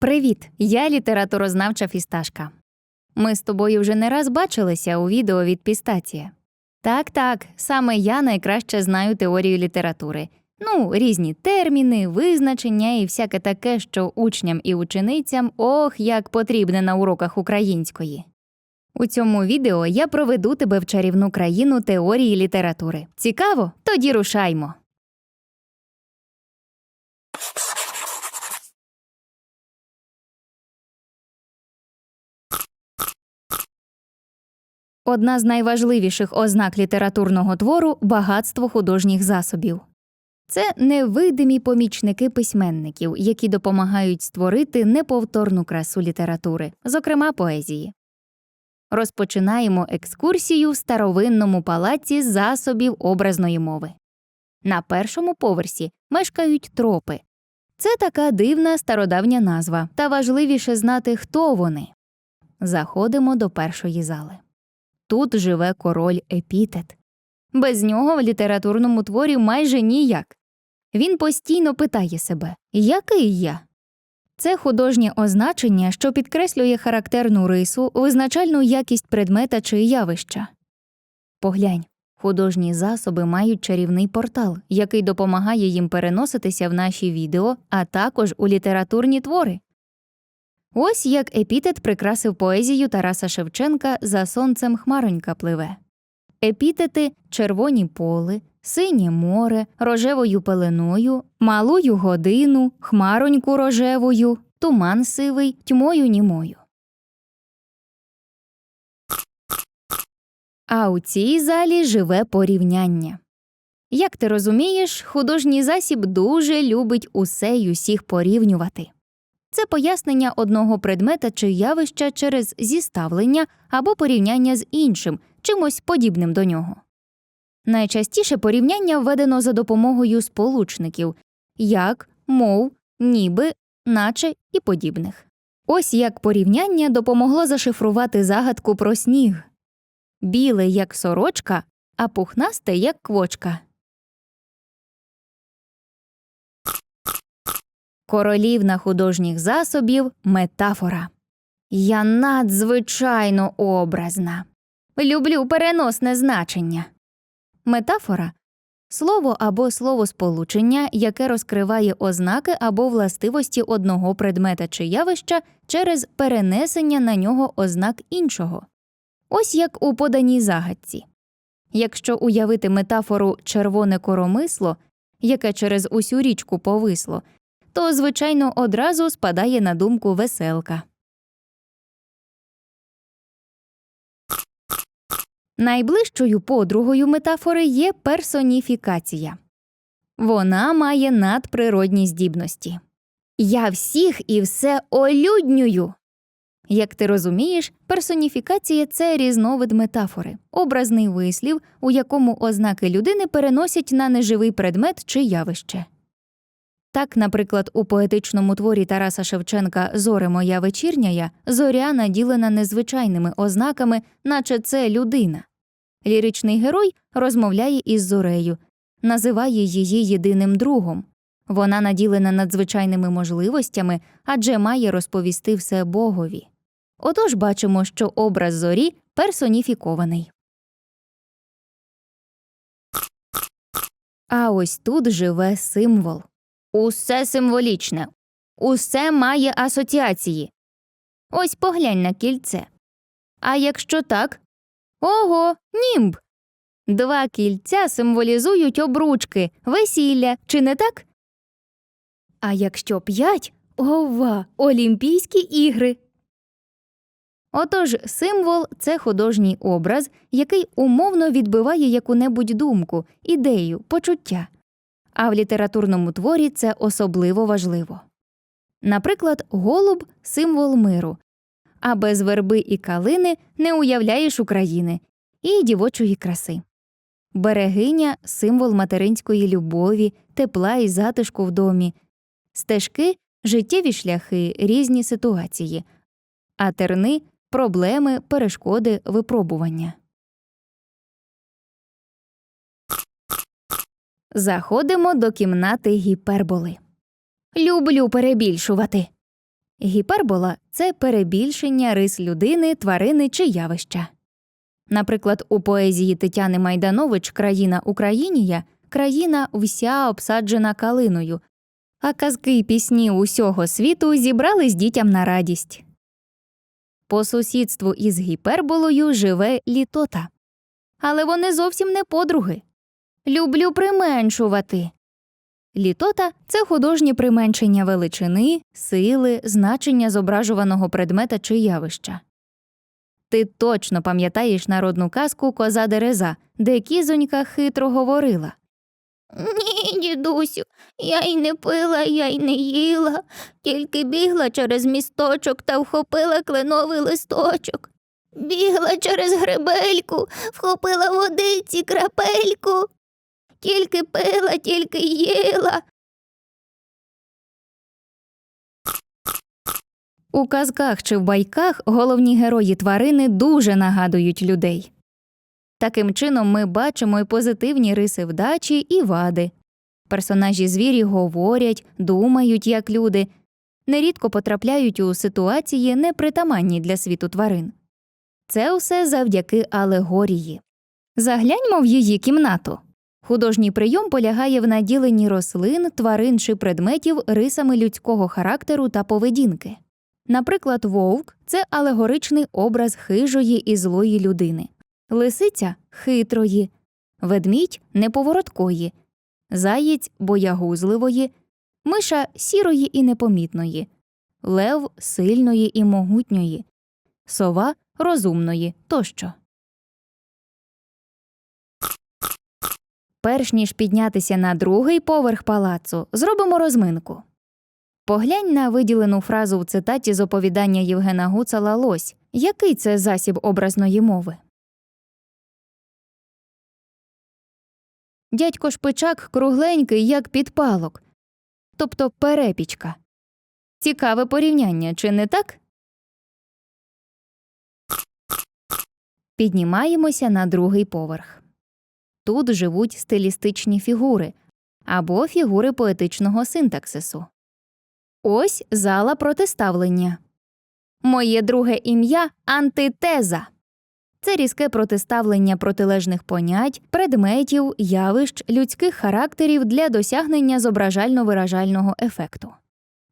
Привіт! Я літературознавча фісташка. Ми з тобою вже не раз бачилися у відео від Пістація. Так, так, саме я найкраще знаю теорію літератури. Ну, різні терміни, визначення і всяке таке, що учням і ученицям ох, як потрібне на уроках української. У цьому відео я проведу тебе в чарівну країну теорії літератури. Цікаво? Тоді рушаймо. Одна з найважливіших ознак літературного твору багатство художніх засобів. Це невидимі помічники письменників, які допомагають створити неповторну красу літератури, зокрема поезії. Розпочинаємо екскурсію в старовинному палаці засобів образної мови. На першому поверсі мешкають тропи. Це така дивна стародавня назва, та важливіше знати, хто вони. Заходимо до першої зали. Тут живе король епітет. Без нього в літературному творі майже ніяк. Він постійно питає себе який я? Це художнє означення, що підкреслює характерну рису, визначальну якість предмета чи явища. Поглянь, художні засоби мають чарівний портал, який допомагає їм переноситися в наші відео, а також у літературні твори. Ось як епітет прикрасив поезію Тараса Шевченка за сонцем хмаронька пливе. Епітети червоні поли, синє море, рожевою пеленою, малую годину, хмароньку рожевою, туман сивий, тьмою німою. А у цій залі живе порівняння. Як ти розумієш, художній засіб дуже любить усе й усіх порівнювати. Це пояснення одного предмета чи явища через зіставлення або порівняння з іншим, чимось подібним до нього. Найчастіше порівняння введено за допомогою сполучників як, мов, ніби, наче і подібних. Ось як порівняння допомогло зашифрувати загадку про сніг біле, як сорочка, а пухнасте, як квочка. Королівна художніх засобів метафора. Я надзвичайно образна. Люблю переносне значення. Метафора слово або словосполучення, яке розкриває ознаки або властивості одного предмета чи явища через перенесення на нього ознак іншого. Ось як у поданій загадці. Якщо уявити метафору червоне коромисло, яке через усю річку повисло, то, звичайно, одразу спадає на думку веселка. Найближчою подругою метафори є персоніфікація. Вона має надприродні здібності. Я всіх і все олюднюю. Як ти розумієш, персоніфікація це різновид метафори, образний вислів, у якому ознаки людини переносять на неживий предмет чи явище. Так, наприклад, у поетичному творі Тараса Шевченка Зоре моя вечірняя зоря наділена незвичайними ознаками, наче це людина. Ліричний герой розмовляє із зорею, називає її єдиним другом. Вона наділена надзвичайними можливостями, адже має розповісти все Богові. Отож бачимо, що образ зорі персоніфікований. А ось тут живе символ. Усе символічне, усе має асоціації. Ось поглянь на кільце. А якщо так? Ого, німб. Два кільця символізують обручки, весілля, чи не так? А якщо п'ять ова, Олімпійські ігри. Отож, символ це художній образ, який умовно відбиває яку-небудь думку, ідею, почуття. А в літературному творі це особливо важливо. Наприклад, голуб символ миру, а без верби і калини не уявляєш України і дівочої краси. Берегиня символ материнської любові, тепла і затишку в домі, стежки життєві шляхи, різні ситуації, а терни проблеми, перешкоди, випробування. Заходимо до кімнати гіперболи. Люблю перебільшувати. Гіпербола це перебільшення рис людини, тварини чи явища. Наприклад, у поезії Тетяни Майданович Країна Українія країна вся обсаджена калиною, а казки й пісні усього світу зібрались дітям на радість. По сусідству із гіперболою живе літота. Але вони зовсім не подруги. Люблю применшувати. Літота це художнє применшення величини, сили, значення зображуваного предмета чи явища. Ти точно пам'ятаєш народну казку Коза Дереза, де кізонька хитро говорила. Ні, дідусю, я й не пила, я й не їла, тільки бігла через місточок та вхопила кленовий листочок. Бігла через гребельку, вхопила водиці крапельку. Тільки пила, тільки їла. У казках чи в байках головні герої тварини дуже нагадують людей. Таким чином ми бачимо і позитивні риси вдачі, і вади. Персонажі звірі говорять, думають як люди, нерідко потрапляють у ситуації, непритаманні для світу тварин. Це все завдяки алегорії. Загляньмо в її кімнату. Художній прийом полягає в наділенні рослин, тварин чи предметів рисами людського характеру та поведінки. Наприклад, вовк це алегоричний образ хижої і злої людини, лисиця хитрої, ведмідь неповороткої, заєць боягузливої, миша сірої і непомітної, лев сильної і могутньої, сова розумної тощо. Перш ніж піднятися на другий поверх палацу, зробимо розминку. Поглянь на виділену фразу в цитаті з оповідання Євгена Гуцала Лось. Який це засіб образної мови? Дядько Шпичак кругленький, як підпалок, тобто перепічка. Цікаве порівняння, чи не так? Піднімаємося на другий поверх. Тут живуть стилістичні фігури або фігури поетичного синтаксису. Ось зала протиставлення. Моє друге ім'я антитеза. Це різке протиставлення протилежних понять, предметів, явищ, людських характерів для досягнення зображально-виражального ефекту.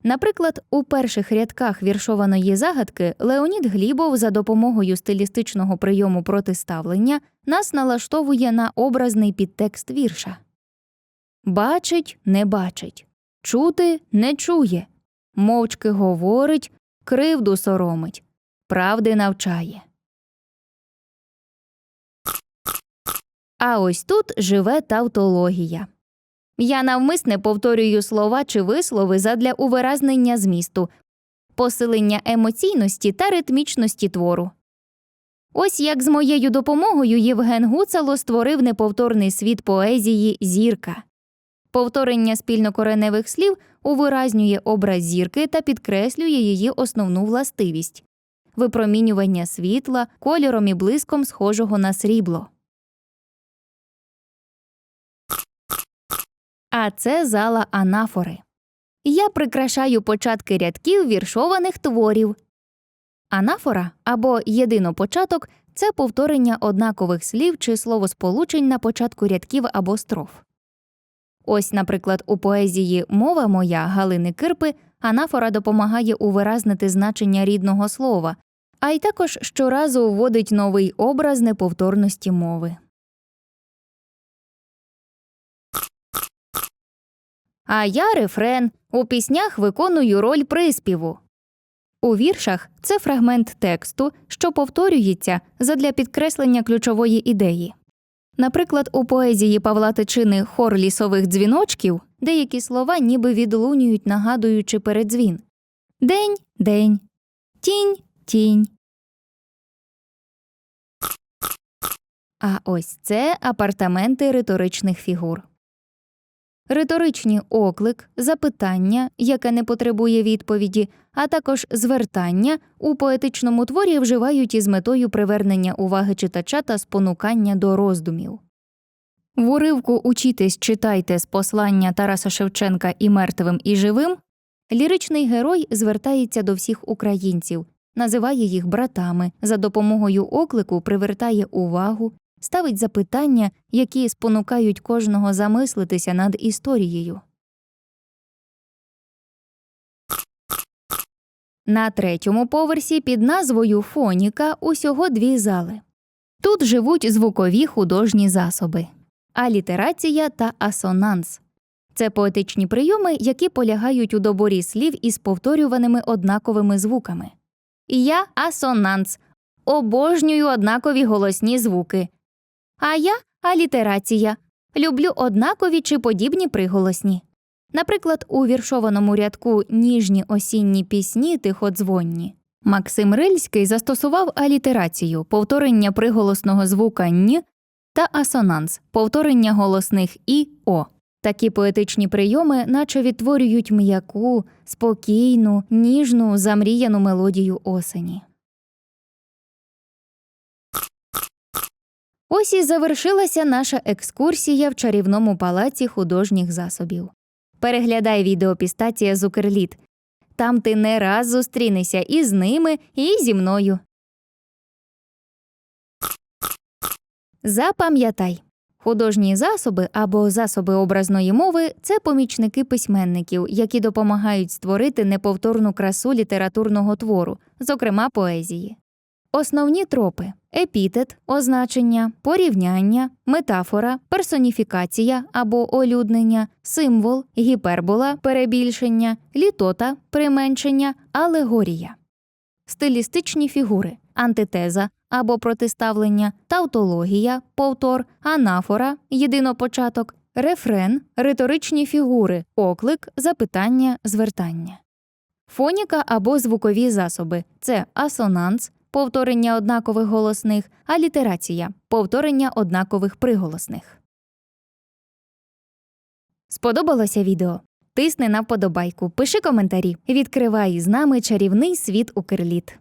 Наприклад, у перших рядках віршованої загадки Леонід Глібов за допомогою стилістичного прийому протиставлення нас налаштовує на образний підтекст вірша. Бачить, не бачить, чути не чує, мовчки говорить, кривду соромить, правди навчає. А ось тут живе тавтологія. Я навмисне повторюю слова чи вислови задля увиразнення змісту, посилення емоційності та ритмічності твору. Ось як з моєю допомогою Євген Гуцало створив неповторний світ поезії Зірка. Повторення спільнокореневих слів увиразнює образ зірки та підкреслює її основну властивість випромінювання світла кольором і блиском схожого на срібло. А це зала анафори. Я прикрашаю початки рядків віршованих творів. Анафора або єдинопочаток це повторення однакових слів чи словосполучень на початку рядків або строф. Ось, наприклад, у поезії Мова моя Галини Кирпи анафора допомагає увиразнити значення рідного слова, а й також щоразу вводить новий образ неповторності мови. А я рефрен у піснях виконую роль приспіву. У віршах це фрагмент тексту, що повторюється задля підкреслення ключової ідеї. Наприклад, у поезії Павла Тичини Хор лісових дзвіночків деякі слова ніби відлунюють, нагадуючи передзвін День день, тінь тінь. А ось це апартаменти риторичних фігур. Риторичні оклик, запитання, яке не потребує відповіді, а також звертання у поетичному творі вживають із метою привернення уваги читача та спонукання до роздумів. В уривку Учітесь, читайте з послання Тараса Шевченка і мертвим і живим Ліричний герой звертається до всіх українців, називає їх братами, за допомогою оклику привертає увагу, ставить запитання, які спонукають кожного замислитися над історією. На третьому поверсі під назвою Фоніка усього дві зали. Тут живуть звукові художні засоби, алітерація та асонанс. Це поетичні прийоми, які полягають у доборі слів із повторюваними однаковими звуками. Я асонанс. Обожнюю однакові голосні звуки. А я алітерація. Люблю однакові чи подібні приголосні. Наприклад, у віршованому рядку Ніжні осінні пісні тиходзвонні Максим Рильський застосував алітерацію, повторення приголосного звука н та асонанс, повторення голосних і о. Такі поетичні прийоми, наче відтворюють м'яку, спокійну, ніжну, замріяну мелодію осені. Ось і завершилася наша екскурсія в чарівному палаці художніх засобів. Переглядай відео Пістація Зукерліт. Там ти не раз зустрінешся і з ними, і зі мною. Запам'ятай. Художні засоби або засоби образної мови це помічники письменників, які допомагають створити неповторну красу літературного твору, зокрема поезії. Основні тропи епітет, означення, порівняння, метафора, персоніфікація або олюднення, символ, гіпербола, перебільшення, літота, применшення, алегорія. Стилістичні фігури антитеза або протиставлення, тавтологія, повтор, анафора, єдинопочаток, рефрен, риторичні фігури, оклик, запитання, звертання. Фоніка або звукові засоби це асонанс, повторення однакових голосних, алітерація повторення однакових приголосних. Сподобалося відео? Тисни на вподобайку, пиши коментарі, відкривай з нами чарівний світ Укрліт.